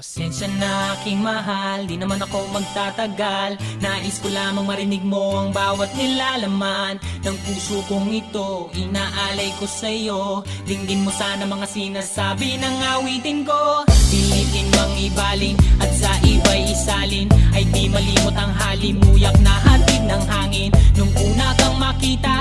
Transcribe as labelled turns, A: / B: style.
A: Pasensya na aking mahal, di naman ako magtatagal. Nais ko lamang marinig mo ang bawat nilalaman Ng puso kong ito, inaalay ko sa'yo Dinggin mo sana mga sinasabi ng awitin ko. Pilitin mang ibaling at sa iba'y isalin. Ay di malimot ang halimuyak na hatid ng hangin. Nung una kang makita,